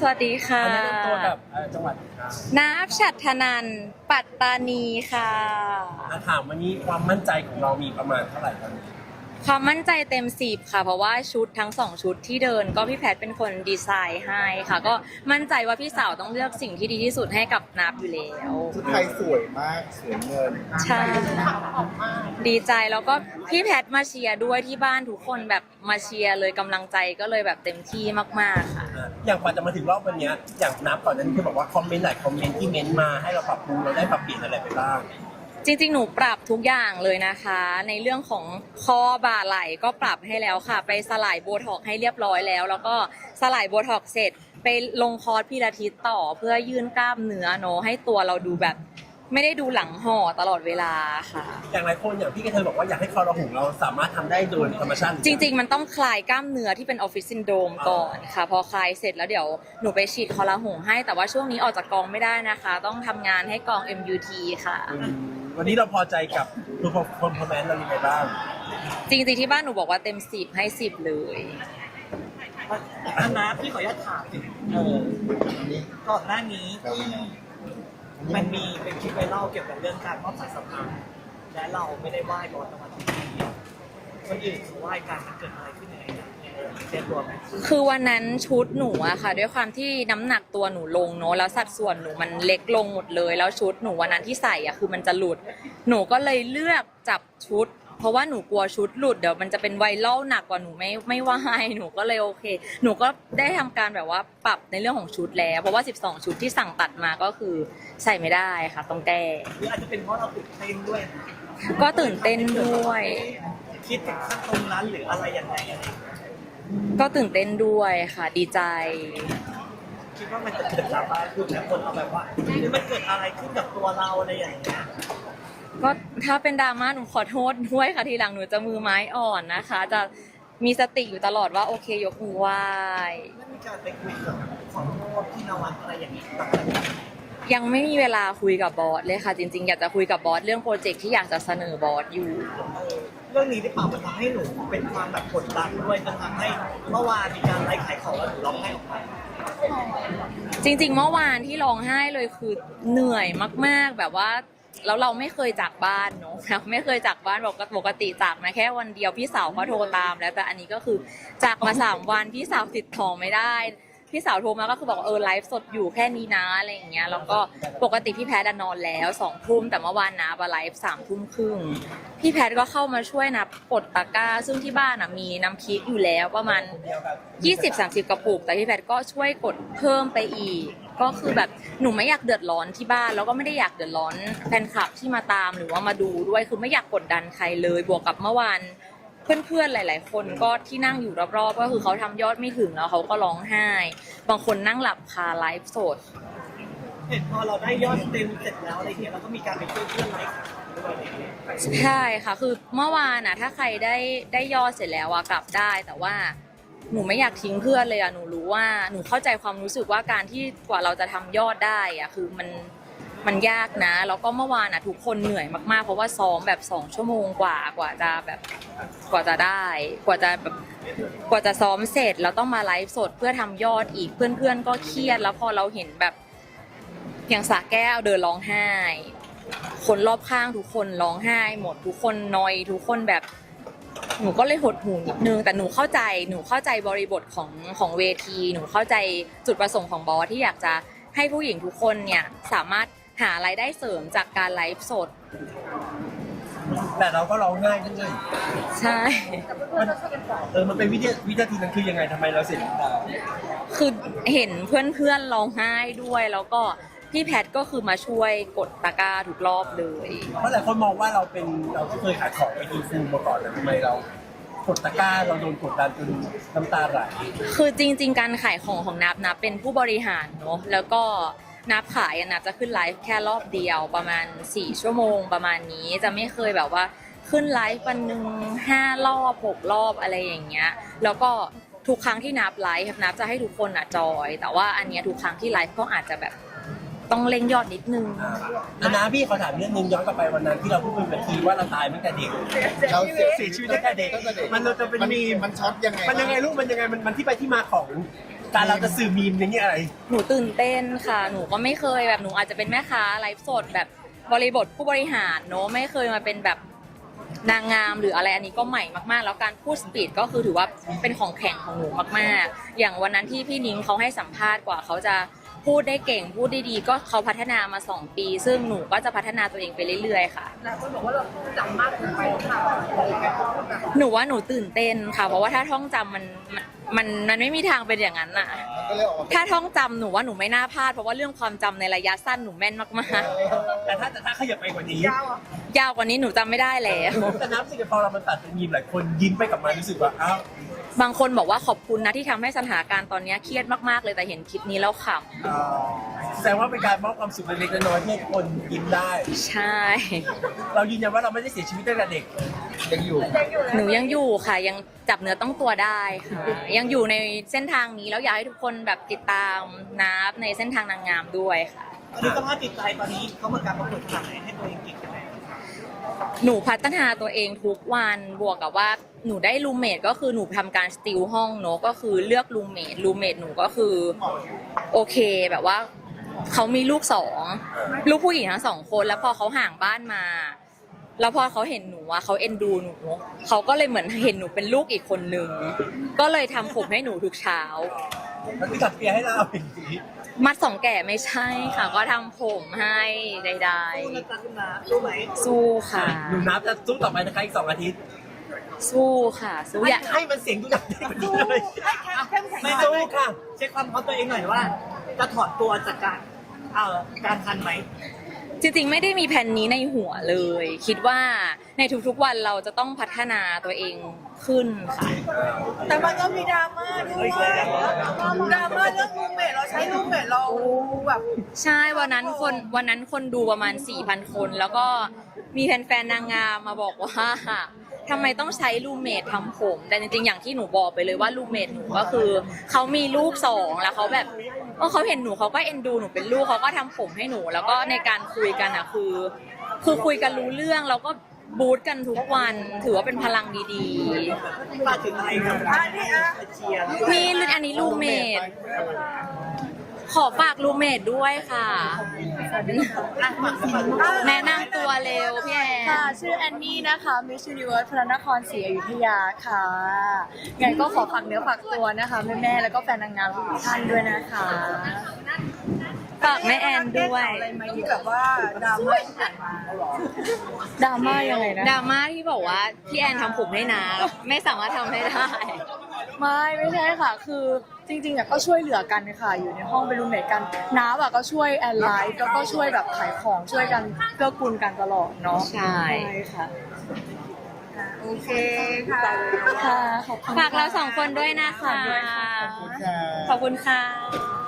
สวัสดีค่ะ แนะนำตัวกับเอ่อจังหวัดครับนับฉัตรธนันท์ปัตตานีค่ะ อะถามวันนี้ความมั่นใจของเรามีประมาณเท่าไหร่ตอนนี้ความมั่นใจเต็มสิบค่ะ เพราะว่าชุดทั้งสองชุดที่เดินก็พี่แพทเป็นคนดีไซน์ให้ค่ะ ก็มั่นใจว่าพี่สาวต้องเลือกสิ่งที่ดีที่สุดให้กับนับอยู่แล้ว ชุดไทยสวยมากสวยเงินใช่ ดีใจแล้วก็พี่แพทมาเชียร์ด้วยที่บ้านทุกคนแบบมาเชียร์เลยกำลังใจก็เลยแบบเต็มที่มากๆค่ะ อย่างกว่าจะมาถึงรอบวันเนี้ยอย่างนับก่อนนั้นคือบอกว่าคอมเมนต์หลายคอมเมนต์ที่เม้นต์มาให้เราปรับปรุงเราได้ปรับเปลี่ยนอะไรไปบ้าง จริงๆ หนูปรับทุกอย่างเลยนะคะ ในเรื่องของคอบ่าไหล่ก็ปรับให้แล้วค่ะ ไปสลายโบท็อกให้เรียบร้อยแล้ว แล้วก็สลายโบท็อกเสร็จ ไปลงคอร์สพิลาทิสต่อเพื่อยืนกล้ามเนื้อเนอะให้ตัวเราดูแบบ ไม่ได้ดูหลังห่อตลอดเวลาค่ะ อย่างหลายคนอย่างพี่กระเทยบอกว่าอยากให้คอเราหูเราสามารถทำได้โดยธรรมชาติจริง ๆ มันต้องคลายกล้ามเนื้อที่เป็นออฟฟิศซินโดรมก่อนค่ะ พอคลายเสร็จแล้วเดี๋ยวหนูไปฉีดคอลลาหงให้แต่ว่าช่วงนี้ออกจากกองไม่ได้นะคะ ต้องทำงานให้กอง MUT ค่ะ อืมวันนี้เราพอใจกับคือพอพอแมนเรามีไงบ้าง จริงๆที่บ้านหนูบอกว่าเต็มสิบให้สิบเลย อันนะพี่ขออนุญาตถามถึงเออก่อนหน้านี้ที่ มันมีเป็นคลิปไวรัลเกี่ยวกับเรื่องการมอบสายสะพานและเราไม่ได้ไหว้บอลตะวันตกคนอื่นเขาไหว้กันมันเกิดอะไรขึ้นยังไงนะเตรียมตัวไหมคือวันนั้นชุดหนูอะค่ะ ด้วยความที่น้ำหนักตัวหนูลงเนอะแล้วสัดส่วนหนูมันเล็กลงหมดเลย แล้วชุดหนูวันนั้นที่ใส่อะคือมันจะหลุด หนูก็เลยเลือกจับชุด เพราะว่าหนูกลัวชุดหลุดเดี๋ยวมันจะเป็นไวรัลหนักกว่าหนูไม่ไม่ว่าให้หนูก็เลยโอเค หนูก็ได้ทำการแบบว่าปรับในเรื่องของชุดแล้ว เพราะว่า 12 ชุดที่สั่งตัดมาก็คือใส่ไม่ได้ค่ะต้องแก้หรืออาจจะเป็นเพราะเราตื่นเต้นด้วยนะก็ตื่นเต้นด้วย คิดถึงขั้นตรงนั้นหรืออะไรยังไงอะไรอย่างเงี้ยก็ตื่นเต้นด้วยค่ะดีใจคิดว่ามันจะเกิดดราม่าขึ้นนะคนเอาแบบว่าหรือมันเกิดอะไรขึ้นกับตัวเราอะไรอย่างเงี้ย ก็ถ้าเป็นดราม่าหนูขอโทษด้วยค่ะทีหลังหนูจะมือไม้อ่อนนะคะ จะมีสติอยู่ตลอดว่าโอเคยกมือไหว้ไม่มีการไปคุยกับขอโทษพี่นวัดอะไรอย่างเงี้ยต่างๆยังไม่มีเวลาคุยกับบอสเลยค่ะจริง ๆ อยากจะคุยกับบอสเรื่องโปรเจกต์ที่อยากจะเสนอบอสอยู่เออเรื่องนี้ได้เปล่ามันทำให้หนูเป็นความแบบกดดันด้วยจนทำให้เมื่อวานมีการไลฟ์ขายของแล้วหนูร้องไห้ออกมาจริง ๆ เมื่อวานที่ร้องไห้เลยคือเหนื่อยมาก ๆ แบบว่า แล้วเราไม่เคยจากบ้านเนอะไม่เคยจากบ้านปกติปกติจากมาแค่วันเดียวพี่สาวเขาโทรตาม แล้วแต่อันนี้ก็คือจากมาสามวันพี่สาวติดต่อไม่ได้พี่สาวโทรมาก็คือบอกเออไลฟ์สดอยู่แค่นี้นะอะไรอย่างเงี้ยแล้วก็ปกติพี่แพทย์นอนแล้วสองทุ่มแต่เมื่อวานนะมาไลฟ์สามทุ่มครึ่งพี่แพทย์ก็เข้ามาช่วยนับกดตะกร้า ซึ่งที่บ้านอะมีน้ำพริกอยู่แล้วประมาณ 20-30 กระปุก แต่พี่แพทย์ก็ช่วยกดเพิ่มไปอีก ก็คือแบบหนูไม่อยากเดือดร้อนที่บ้าน แล้วก็ไม่ได้อยากเดือดร้อนแฟนคลับที่มาตามหรือว่ามาดูด้วยคือไม่อยากกดดันใครเลยบวกกับเมื่อวานเพื่อนๆหลาย ๆ คนก็ที่นั่งอยู่รอบๆก็คือเขาทำยอดไม่ถึงแล้วเขาก็ร้องไห้ บางคนนั่งหลับคาไลฟ์สดเห็นพอเราได้ยอดเต็มเสร็จแล้วอะไรเงี้ยเราก็มีการไปช่วยเพื่อนไลฟ์ด้วยอะไรเงี้ยใช่ค่ะคือเมื่อวานอะถ้าใครได้ได้ยอดเสร็จแล้วอะกลับได้แต่ว่า หนูไม่อยากทิ้งเพื่อนเลยอะหนูรู้ว่าหนูเข้าใจความรู้สึกว่าการที่กว่าเราจะทำยอดได้อะคือมันมันยากนะ แล้วก็เมื่อวานอะทุกคนเหนื่อยมากๆ เพราะว่าซ้อมแบบสองชั่วโมงกว่ากว่าจะแบบกว่าจะได้ กว่าจะแบบกว่าจะซ้อมเสร็จแล้วต้องมาไลฟ์สดเพื่อทำยอดอีกเพื่อนๆ ก็เครียดแล้วพอเราเห็นแบบอย่างสาแก้วเดินร้องไห้ คนรอบข้างทุกคนร้องไห้ หมดทุกคนนอยทุกคนแบบ หนูก็เลยหดหูนิดนึงแต่หนูเข้าใจหนูเข้าใจบริบทของของเวที หนูเข้าใจจุดประสงค์ของบอสที่อยากจะให้ผู้หญิงทุกคนเนี่ยสามารถหารายได้เสริมจากการไลฟ์สด แต่เราก็ร้องไห้ด้วยใช่ มันเออมันเป็นวิธีวินาทีนั้นคือยังไงทำไมเราเสียน้ำตา คือเห็นเพื่อนๆร้องไห้ด้วยแล้วก็ พี่แพทก็คือมาช่วยกดตะกร้าทุกรอบเลย เพราะหลายคนมองว่าเราเป็นเราก็เคยขายของเป็นอินฟูมาก่อนนะทำไมเรากดตะกร้าเราโดนกดดันจนน้ำตาไหลคือจริง ๆ การขายของของนับนับเป็นผู้บริหารเนาะแล้วก็นับขายอะนับจะขึ้นไลฟ์แค่รอบเดียวประมาณ 4 ชั่วโมงประมาณนี้จะไม่เคยแบบว่าขึ้นไลฟ์วันหนึ่งห้ารอบหกรอบอะไรอย่างเงี้ยแล้วก็ทุกครั้งที่นับไลฟ์นับจะให้ทุกคนอะจอย แต่ว่าอันเนี้ยทุกครั้งที่ไลฟ์ก็อาจจะแบบ ต้องเร่งยอดนิดนึง อันนะพี่ขอถามเรื่องหนึงย้อนกลับไปวันนั้นที่เราพูดบนเวทีว่าเราตายตั้งแต่เด็กเราเสียเสียชีวิตตั้งแต่เด็ก ตั้งแต่เด็กมันจะเป็นมีมมันช็อตยังไงมันยังไงลูกมันยังไงมันมันที่ไปที่มาของการเราจะสื่อมีมอย่างนี้อะไร หนูตื่นเต้นค่ะ หนูก็ไม่เคยแบบหนูอาจจะเป็นแม่ค้าไลฟ์สดแบบบริบทผู้บริหารเนอะไม่เคยมาเป็นแบบนางงามหรืออะไรอันนี้ก็ใหม่มากๆ แล้วการพูดสปีดก็คือถือว่าเป็นของแข็งของหนูมากๆ อย่างวันนั้นที่พี่นิ้งเขาให้สัมภาษณ์กว่าเขาจะ พูดได้เก่งพูดได้ดีก็เขาพัฒนามาสองปี ซึ่งหนูก็จะพัฒนาตัวเองไปเรื่อยๆค่ะ หลายคนบอกว่าเราจำมากเกินไปหรือเปล่าอะไรอย่างเงี้ยหนูว่าหนูตื่นเต้นค่ะ เพราะว่าถ้าท่องจำมันมันมันมันไม่มีทางเป็นอย่างนั้นน่ะ มันก็เลยออกมาเป็นถ้าท่องจำหนูว่าหนูไม่น่าพลาด เพราะว่าเรื่องความจำในระยะสั้นหนูแม่นมากแต่ถ้าแต่ถ้าขยับไปกว่านี้ยาวอะๆยาวกว่านี้หนูจำไม่ได้แล้ว แต่น้ำสิงคโปร์เรามันตัดเป็นมีมหลายคนยิ้มไปกับมันรู้สึกว่าอ้าว บางคนบอกว่าขอบคุณนะที่ทำให้สถานการณ์ตอนนี้เครียดมากๆเลยแต่เห็นคลิปนี้แล้วขแสดงว่าเป็นการมอบความสุขเล็กๆน้อยๆที่ให้คนยิ้มได้ำใช่ เรายืนยันว่าเราไม่ได้เสียชีวิตตั้งแต่เด็กยังอยู่ หนูยังอยู่ค่ะยังจับเนื้อต้องตัวได้ค่ะ ยังอยู่ในเส้นทางนี้แล้วอยากให้ทุกคนแบบติดตามนับในเส้นทางนางงามด้วยค่ะ ตอนนี้สภาพจิตใจตอนนี้เขาเหมือนการประกวดขนาดไหนให้ตัวเองเก่งขนาดไหนูพัฒนาตัวเองทุกวันบวกกับว่าหนูได้รูเมทก็คือหนูทำการสติลห้องเนอะก็คือเลือกรูเมทรูเมทหนูก็คือโอเคแบบว่าเขามีลูกสองลูกผู้หญิงทั้งสองคนแล้วพอเขาห่างบ้านมา แล้วพอเขาเห็นหนูว่าเขาเอ็นดูหนูเขาก็เลยเหมือนเห็นหนูเป็นลูกอีกคนนึงก็เลยทำผมให้หนูทุกเช้า มันคือตัดเปียร์ให้เราอย่างนี้มัดสองแก่ไม่ใช่ค่ะ ก็ทำผมให้ใดสู้นะจ๊ะคุณนาสู้ไหมๆ สู้ค่ะ หนูนับจะสู้ต่อไปนะคะอีกสองอาทิตย์สู้ค่ะสู้ให้อยากให้มันเสียงทุกอย่างได้กว่านี้เลยเข้มแข็งไม่หน่อยสู้ค่ะ เช็คความพร้อมตัวเองหน่อยว่า จะถอดตัวจากการเอ่อการทันไหมจริงๆไม่ได้มีแผนนี้ในหัวเลย คิดว่าในทุกๆวันเราจะต้องพัฒนาตัวเอง ขึ้นค่ะ แต่มันก็มีดราม่าด้วยดราม่าเรื่องรูมเมทเราใช้รูมเมทเราแบบใช่วันนั้นคนวันนั้นคนดูประมาณ 4,000 คน แล้วก็มีแฟนๆนางงามมาบอกว่าทำไมต้องใช้รูมเมททำผม แต่จริงๆ อย่างที่หนูบอกไปเลยว่ารูมเมทหนูก็คือเขามีลูกสองแล้วเขาแบบก็เขาเห็นหนูเขาก็เอ็นดูหนูเป็นลูกเขาก็ทำผมให้หนู แล้วก็ในการคุยกันอะคือ คือคุยกันรู้เรื่องแล้วก็ บูธกันทุกวันถือว่าเป็นพลังดีฝากถึงอะไรครับอันนี้อะเชียร์แล้วก็ๆนี่รุ่นอันนี้รูมเมทขอฝากรูมเมทด้วยค่ะ แนะนำตัวเร็วพี่แอนค่ะ ชื่อแอนนี่นะคะ Miss Universe พระนครศรีอยุธยาค่ะงั้นก็ขอฝากเนื้อฝากตัวนะคะ แม่ๆ แล้วก็แฟนนางงามทุกท่านด้วยนะคะ ฝากแม่แอนด้วย อะไรไหมที่แบบว่าดราม่าที่ผ่านมาดราม่ายังไงนะ ดราม่าที่บอกว่าพี่แอนทำผมให้นาไม่สามารถทำให้ได้ ไม่ไม่ใช่ค่ะ คือจริงๆอะก็ช่วยเหลือกันค่ะ อยู่ในห้องเป็นรูมเมทกันน้าอะก็ช่วยแอนไลฟ์แล้วก็ช่วยแบบขายของช่วยกันเกื้อกูลกันตลอดเนาะใช่ ค่ะโอเคค่ะค่ะขอบคุณฝากเราสองคนด้วยนะคะ ขอบคุณค่ะ ขอบคุณค่ะ